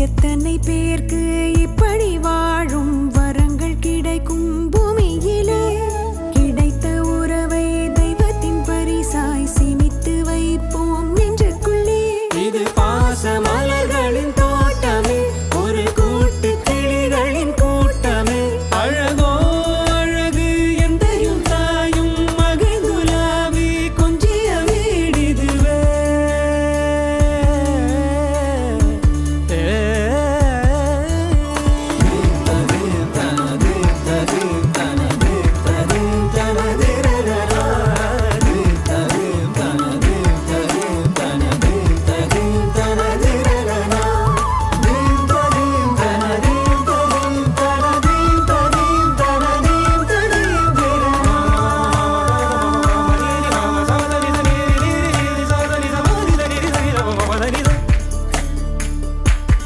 எத்தனை பேர்க்கு